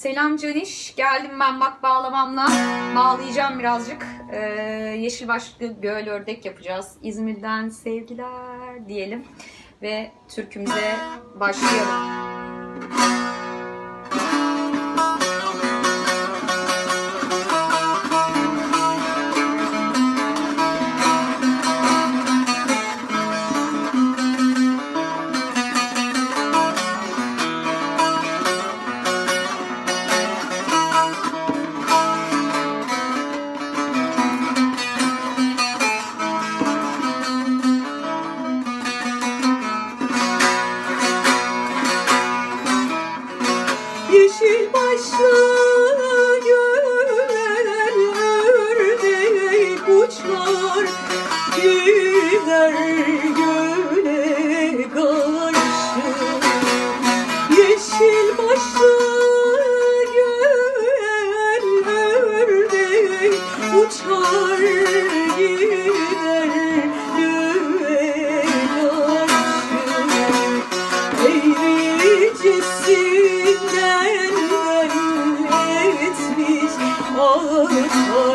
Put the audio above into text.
Selam Caniş. Geldim ben bak bağlamamla. Bağlayacağım birazcık. Ee, yeşil başlıklı göl ördek yapacağız. İzmir'den sevgiler diyelim. Ve türkümüze başlayalım. Başlı göller ördek uçar Gider göle karşı. Yeşil başlı ördek uçar Gider göle karşı Eğricesinden ağlar